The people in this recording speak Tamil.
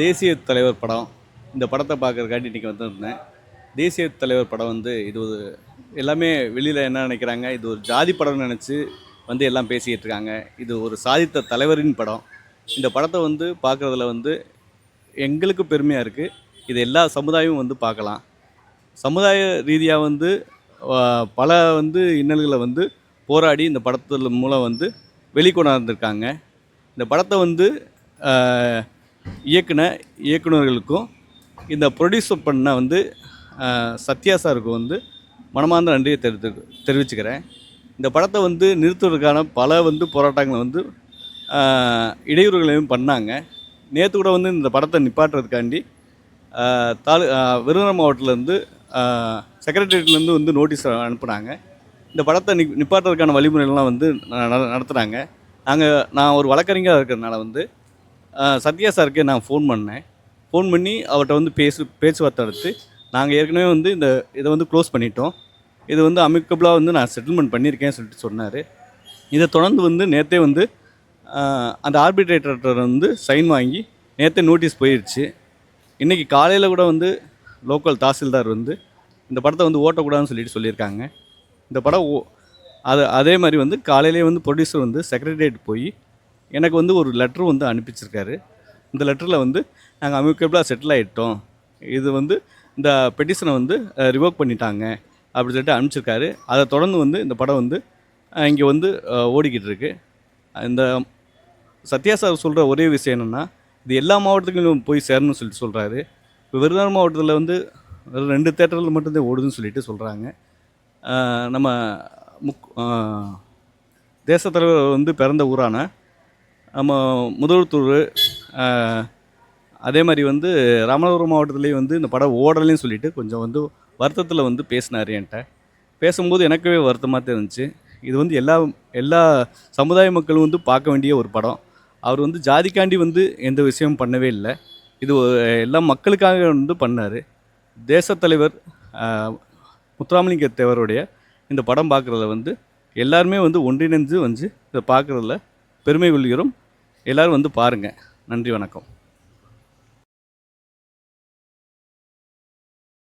தேசிய தலைவர் படம். இந்த படத்தை பார்க்கறதுக்காண்டி இன்றைக்கி வந்திருந்தேன். தேசிய தலைவர் படம் வந்து இது ஒரு எல்லாமே வெளியில் என்ன நினைக்கிறாங்க இது ஒரு ஜாதி படம்னு நினச்சி வந்து எல்லாம் பேசிக்கிட்டு இருக்காங்க. இது ஒரு சாதித்த தலைவரின் படம். இந்த படத்தை வந்து பார்க்குறதுல வந்து எங்களுக்கு பெருமையாக இருக்குது இது எல்லா சமுதாயமும் வந்து பார்க்கலாம். சமுதாய ரீதியாக வந்து பல வந்து இன்னல்களை வந்து போராடி இந்த படத்தில் மூலம் வந்து வெளிக்கொண்டாந்துருக்காங்க இந்த படத்தை வந்து இயக்குன இயக்குனர்களுக்கும் இந்த ப்ரொடியூசர் பண்ண வந்து சத்யா சாருக்கும் வந்து மனமார்ந்த நன்றியை தெரிவித்து தெரிவிச்சுக்கிறேன். இந்த படத்தை வந்து நிறுத்துவதற்கான பல வந்து போராட்டங்களை வந்து இடையூறுகளையும் பண்ணாங்க. நேற்று கூட வந்து இந்த படத்தை நிப்பாட்டுறதுக்காண்டி தாலு விருதுநகர் மாவட்டத்துலேருந்து செக்ரட்டரியேட்லேருந்து வந்து நோட்டீஸ் அனுப்புனாங்க. இந்த படத்தை நி நிப்பாட்டுறதுக்கான வழிமுறைகள்லாம் வந்து ந- நட- நாங்கள் நான் ஒரு வழக்கறிஞராக இருக்கிறதுனால வந்து சத்யா சாருக்கு நான் ஃபோன் பண்ணேன். ஃபோன் பண்ணி அவர்கிட்ட வந்து பேசு பேச்சுவார்த்தை எடுத்து நாங்கள் ஏற்கனவே வந்து இந்த இதை வந்து க்ளோஸ் பண்ணிட்டோம். இது வந்து அமிக்கபிளாக வந்து நான் செட்டில்மெண்ட் பண்ணியிருக்கேன்னு சொல்லிட்டு சொன்னார். இதை தொடர்ந்து வந்து நேற்றே வந்து அந்த ஆர்பிட்ரேட்டர் வந்து சைன் வாங்கி நேற்றே நோட்டீஸ் போயிடுச்சு இன்றைக்கி காலையில் கூட வந்து லோக்கல் தாசில்தார் வந்து இந்த படத்தை வந்து ஓட்டக்கூடாதுன்னு சொல்லிட்டு சொல்லியிருக்காங்க. இந்த படம் ஓ அது அதே மாதிரி வந்து காலையிலேயே வந்து ப்ரொடியூசர் வந்து செக்ரட்டரியேட் போய் எனக்கு வந்து ஒரு லெட்ரு வந்து அனுப்பிச்சிருக்காரு. இந்த லெட்டரில் வந்து நாங்கள் அமிக்கபிளாக செட்டில் ஆகிட்டோம் இது வந்து இந்த பெட்டிஷனை வந்து ரிவோக் பண்ணிட்டாங்க அப்படி சொல்லிட்டு அனுப்பிச்சிருக்காரு. அதை தொடர்ந்து வந்து இந்த படம் வந்து இங்கே வந்து ஓடிக்கிட்டு இருக்கு. இந்த சத்யா சார் சொல்கிற ஒரே விஷயம் என்னென்னா இது எல்லா மாவட்டத்துக்கும் போய் சேரணும்னு சொல்லிட்டு சொல்கிறாரு இப்போ விருதுநகர் மாவட்டத்தில் வந்து ரெண்டு தேட்டரில் மட்டும்தான் ஓடுதுன்னு சொல்லிட்டு சொல்கிறாங்க நம்ம முக் ஆஹ், தேசத் தலைவர் வந்து பிறந்த ஊரான நம்ம முதல்தூர் அதே மாதிரி வந்து ராமநாதபுரம் மாவட்டத்துலேயும் வந்து இந்த படம் ஓடலைன்னு சொல்லிட்டு கொஞ்சம் வந்து வருத்தத்தில் வந்து பேசினார் என்கிட்ட. பேசும்போது எனக்கவே வருத்தமாக தான் இருந்துச்சு இது வந்து எல்லா எல்லா சமுதாய மக்களும் வந்து பார்க்க வேண்டிய ஒரு படம். அவர் வந்து ஜாதிக்காண்டி வந்து எந்த விஷயமும் பண்ணவே இல்லை. இது எல்லா மக்களுக்காக வந்து பண்ணார். தேசத்தலைவர் முத்துராமலிங்க தேவருடைய இந்த படம் பார்க்குறதுல வந்து எல்லாருமே வந்து ஒன்றிணைந்து வந்து இதை பார்க்குறதுல பெருமை கொள்கிறோம். எல்லோரும் வந்து பாருங்கள் நன்றி வணக்கம்.